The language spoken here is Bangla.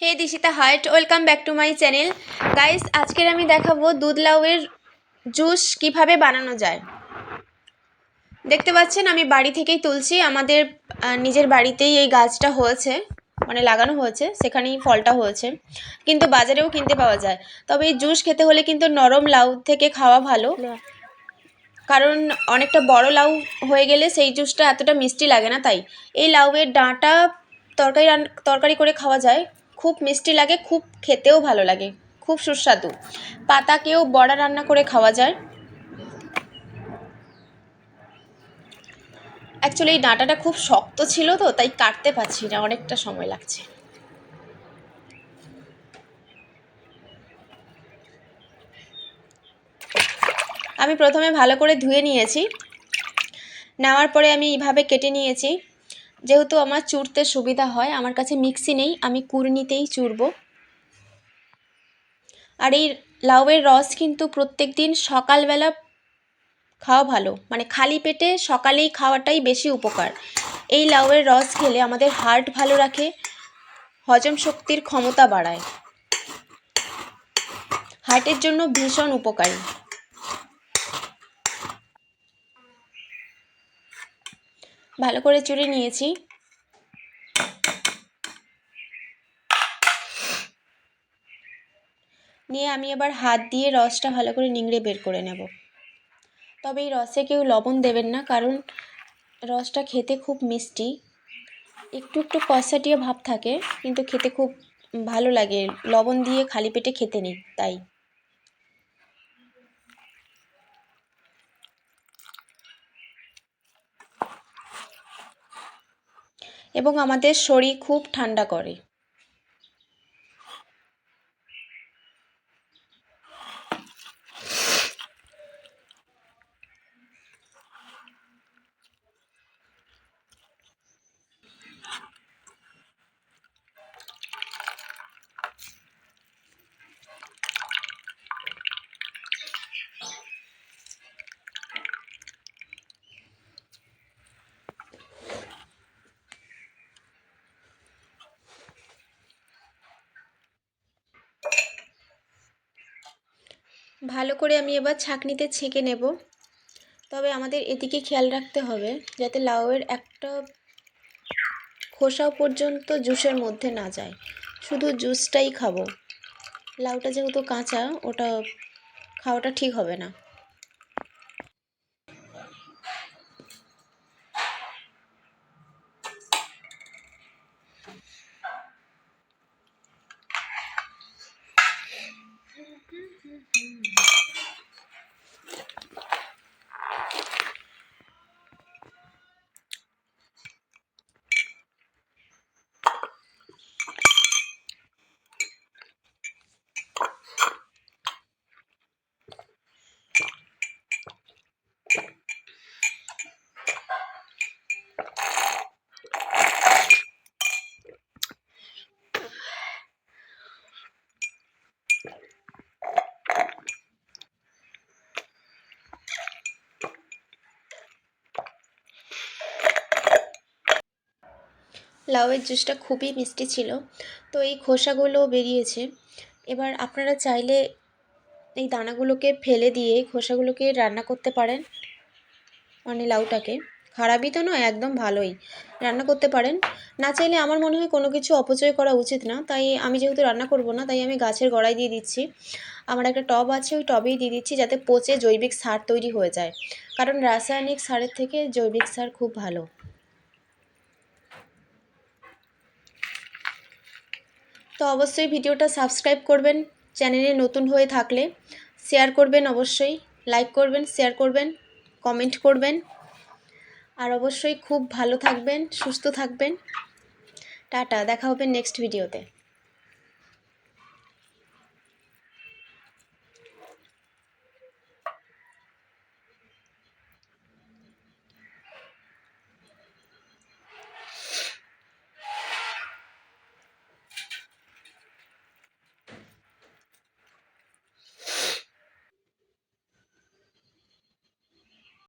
Hey Dishita heart welcome back to my channel guys আজকের আমি দেখাবো দুধ লাউয়ের জুস কীভাবে বানানো যায়। দেখতে পাচ্ছেন আমি বাড়ি থেকেই তুলছি। আমাদের নিজের বাড়িতেই এই গাছটা হয়েছে মানে লাগানো হয়েছে সেখানেই ফলটা হয়েছে। কিন্তু বাজারেও কিনতে পাওয়া যায়। তবে এই জুস খেতে হলে কিন্তু নরম লাউ থেকে খাওয়া ভালো। কারণ অনেকটা বড় লাউ হয়ে গেলে সেই জুসটা এতটা মিষ্টি লাগে না তাই। এই লাউয়ের ডাঁটা তরকারি রান তরকারি করে খাওয়া যায়। খুব মিষ্টি লাগে, খুব খেতেও ভালো লাগে, খুব সুস্বাদু। পাতাকেও বড়া রান্না করে খাওয়া যায়। অ্যাকচুয়ালি এই ডাঁটাটা খুব শক্ত ছিল তো, তাই কাটতে পারছি না, অনেকটা সময় লাগছে। আমি প্রথমে ভালো করে ধুয়ে নিয়েছি। নেওয়ার পরে আমি এইভাবে কেটে নিয়েছি। যেহেতু আমার চুড়তে সুবিধা হয়, আমার কাছে মিক্সি নেই, আমি কুড়নিতেই চুড়ব আর এই লাউয়ের রস কিন্তু প্রত্যেক দিন সকালবেলা খাওয়া ভালো। মানে খালি পেটে সকালেই খাওয়াটাই বেশি উপকার। এই লাউয়ের রস খেলে আমাদের হার্ট ভালো রাখে, হজম শক্তির ক্ষমতা বাড়ায়। হার্টের জন্য ভীষণ উপকারী। ভালো করে চুড়ে নিয়েছি। নিয়ে আমি এবার হাত দিয়ে রসটা ভালো করে নিংড়ে বের করে নেব। তবে এই রসে কেউ লবণ দেবেন না, কারণ রসটা খেতে খুব মিষ্টি। একটু একটু কষাটিয়ে ভাব থাকে, কিন্তু খেতে খুব ভালো লাগে। লবণ দিয়ে খালি পেটে খেতে নেই, তাই। এবং আমাদের শরীর খুব ঠান্ডা করে। ভালো করে আমি এবার ছাঁকনিতে ছেঁকে নেব। তবে আমাদের এদিকে খেয়াল রাখতে হবে যাতে লাউয়ের একটা খোসাও পর্যন্ত জুসের মধ্যে না যায়। শুধু জুসটাই খাব। লাউটা যেহেতু কাঁচা, ওটা খাওয়াটা ঠিক হবে না। লাউয়ের জুসটা খুবই মিষ্টি ছিল। তো এই খোসাগুলো বেরিয়েছে। এবার আপনারা চাইলে এই দানাগুলোকে ফেলে দিয়ে খোসাগুলোকে রান্না করতে পারেন। মানে লাউটাকে। খারাপই তো নয়, একদম ভালোই। রান্না করতে পারেন। না চাইলে আমার মনে হয় কোনো কিছু অপচয় করা উচিত না। তাই আমি যেহেতু রান্না করব না, তাই আমি গাছের গোড়ায় দিয়ে দিচ্ছি। আমার একটা টব আছে, ওই টবেই দিয়ে দিচ্ছি যাতে পচে জৈবিক সার তৈরি হয়ে যায়। কারণ রাসায়নিক সারের থেকে জৈবিক সার খুব ভালো। তো অবশ্যই ভিডিওটা সাবস্ক্রাইব করবেন চ্যানেলে নতুন হয়ে থাকলে শেয়ার করবেন অবশ্যই লাইক করবেন শেয়ার করবেন কমেন্ট করবেন। আর অবশ্যই খুব ভালো থাকবেন, সুস্থ থাকবেন। টাটা, দেখা হবে নেক্সট ভিডিওতে